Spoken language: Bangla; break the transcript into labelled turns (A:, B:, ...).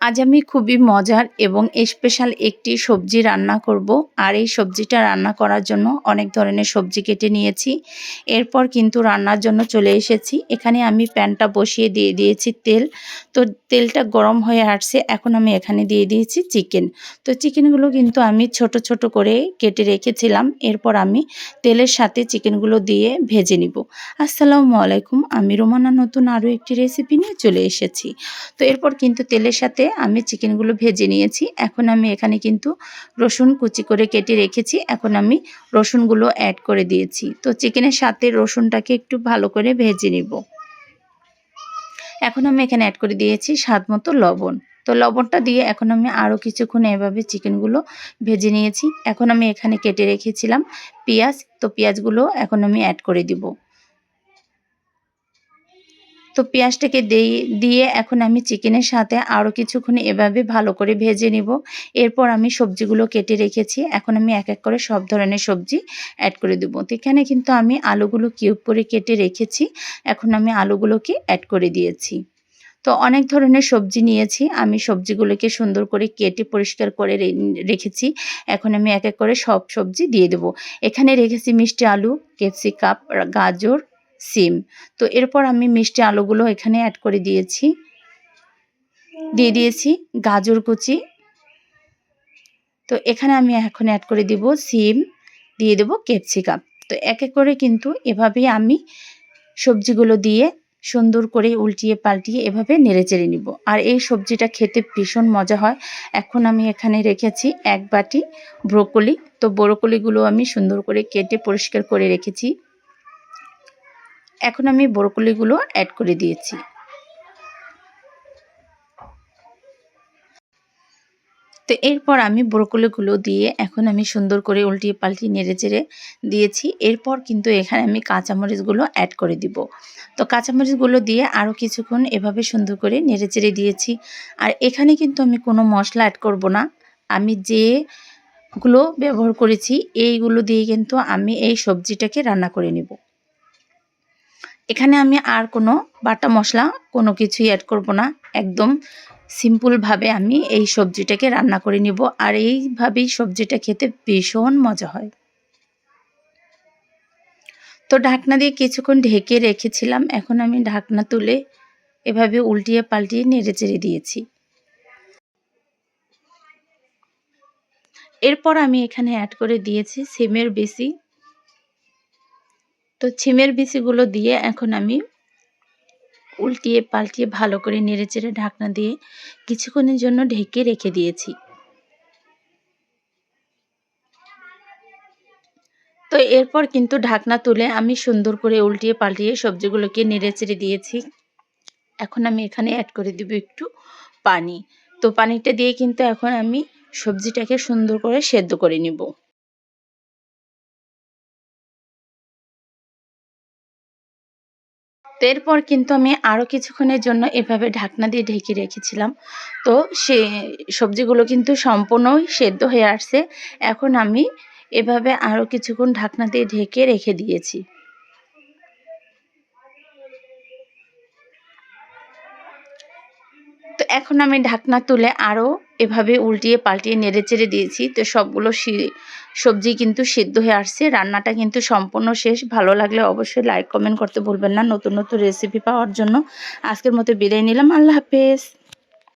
A: আজ আমি খুবই মজার এবং স্পেশাল একটি সবজি রান্না করব। আর এই সবজিটা রান্না করার জন্য অনেক ধরনের সবজি কেটে নিয়েছি। এরপর কিন্তু রান্নার জন্য চলে এসেছি। এখানে আমি প্যানটা বসিয়ে দিয়ে দিয়েছি তেল। তো তেলটা গরম হয়ে আসছে। এখন আমি এখানে দিয়ে দিয়েছি চিকেন তো চিকেনগুলো কিন্তু আমি ছোট ছোট করে কেটে রেখেছিলাম। এরপর আমি তেলের সাথে চিকেনগুলো দিয়ে ভেজে নিব। আসসালামু আলাইকুম। আমি রোমানা, নতুন আরও একটি রেসিপি নিয়ে চলে এসেছি। তো এরপর কিন্তু তেলের সাথে আমি চিকেনগুলো ভেজে নিয়েছি। এখন আমি এখানে কিন্তু রসুন কুচি করে কেটে রেখেছি। এখন আমি রসুনগুলো অ্যাড করে দিয়েছি। তো চিকেনের সাথে রসুনটাকে একটু ভালো করে ভেজে নিব। এখন আমি এখানে অ্যাড করে দিয়েছি স্বাদ মতো লবণ। তো লবণটা দিয়ে এখন আমি আরও কিছুক্ষণ এভাবে চিকেনগুলো ভেজে নিয়েছি। এখন আমি এখানে কেটে রেখেছিলাম পেঁয়াজ। তো পেঁয়াজগুলো এখন আমি অ্যাড করে দিব। তো পেঁয়াজটাকে দিয়ে এখন আমি চিকেনের সাথে আরও কিছুক্ষণ এভাবে ভালো করে ভেজে নিব। এরপর আমি সবজিগুলো কেটে রেখেছি। এখন আমি এক এক করে সব ধরনের সবজি অ্যাড করে দেবো। তো এখানে কিন্তু আমি আলুগুলো কিউব করে কেটে রেখেছি। এখন আমি আলুগুলোকে অ্যাড করে দিয়েছি। তো অনেক ধরনের সবজি নিয়েছি। আমি সবজিগুলোকে সুন্দর করে কেটে পরিষ্কার করে রেখেছি। এখন আমি এক এক করে সব সবজি দিয়ে দেবো। এখানে রেখেছি মিষ্টি আলু ক্যাপসিকাপ গাজর সিম। তো এরপর আমি মিষ্টি আলুগুলো এখানে অ্যাড করে দিয়েছি। দিয়ে দিয়েছি গাজর কুচি। তো এখানে আমি এখন অ্যাড করে দিব সিম, দিয়ে দেব ক্যাপসিকাম। তো এক এক করে কিন্তু এভাবেই আমি সবজিগুলো দিয়ে সুন্দর করে উল্টিয়ে পাল্টিয়ে এভাবে নেড়ে চেড়ে নিব। আর এই সবজিটা খেতে ভীষণ মজা হয়। এখন আমি এখানে রেখেছি এক বাটি ব্রোকলি। তো ব্রোকলিগুলো আমি সুন্দর করে কেটে পরিষ্কার করে রেখেছি। এখন আমি ব্রোকলিগুলো অ্যাড করে দিয়েছি। তো এরপর আমি ব্রোকলিগুলো দিয়ে এখন আমি সুন্দর করে উল্টিয়ে পাল্টিয়ে নেড়ে চেড়ে দিয়েছি। এরপর কিন্তু এখানে আমি কাঁচামরিচগুলো অ্যাড করে দিব। তো কাঁচামরিচগুলো দিয়ে আরও কিছুক্ষণ এভাবে সুন্দর করে নেড়ে চেড়ে দিয়েছি। আর এখানে কিন্তু আমি কোনো মশলা অ্যাড করব না। আমি যেগুলো ব্যবহার করেছি, এইগুলো দিয়ে কিন্তু আমি এই সবজিটাকে রান্না করে নেব। এখানে আমি আর কোনো বাটা মশলা, কোনো কিছুই অ্যাড করব না। একদম সিম্পলভাবে আমি এই সবজিটাকে রান্না করে নিব আর এইভাবেই সবজিটা খেতে ভীষণ মজা হয়। তো ঢাকনা দিয়ে কিছুক্ষণ ঢেকে রেখেছিলাম, এখন আমি ঢাকনা তুলে এভাবে উল্টিয়ে পাল্টিয়ে নেড়ে চেড়ে দিয়েছি। এরপর আমি এখানে অ্যাড করে দিয়েছি সিমের বেশি তো ছিমের বিচিগুলো দিয়ে এখন আমি উল্টিয়ে পাল্টিয়ে ভালো করে নেড়ে চেড়ে ঢাকনা দিয়ে কিছুক্ষণের জন্য ঢেকে রেখে দিয়েছি। তো এরপর কিন্তু ঢাকনা তুলে আমি সুন্দর করে উল্টিয়ে পাল্টিয়ে সবজিগুলোকে নেড়ে চেড়ে দিয়েছি। এখন আমি এখানে অ্যাড করে দিব একটু পানি। তো পানিটা দিয়ে কিন্তু এখন আমি সবজিটাকে সুন্দর করে সেদ্ধ করে নিব। এরপর কিন্তু আমি আরও কিছুক্ষণের জন্য এভাবে ঢাকনা দিয়ে ঢেকে রেখেছিলাম। তো সে সবজিগুলো কিন্তু সম্পূর্ণই সেদ্ধ হয়ে আসছে। এখন আমি এভাবে আরও কিছুক্ষণ ঢাকনা দিয়ে ঢেকে রেখে দিয়েছি। তো এখন আমি ঢাকনা তুলে আরও এভাবে উল্টিয়ে পাল্টিয়ে নেড়ে চেড়ে দিয়েছি। তো সবগুলো সবজি কিন্তু সিদ্ধ হয়ে আসছে। রান্নাটা কিন্তু সম্পূর্ণ শেষ। ভালো লাগলে অবশ্যই লাইক কমেন্ট করতে ভুলবেন না। নতুন নতুন রেসিপি পাওয়ার জন্য আজকের মতো বিদায় নিলাম। আল্লাহ হাফেজ।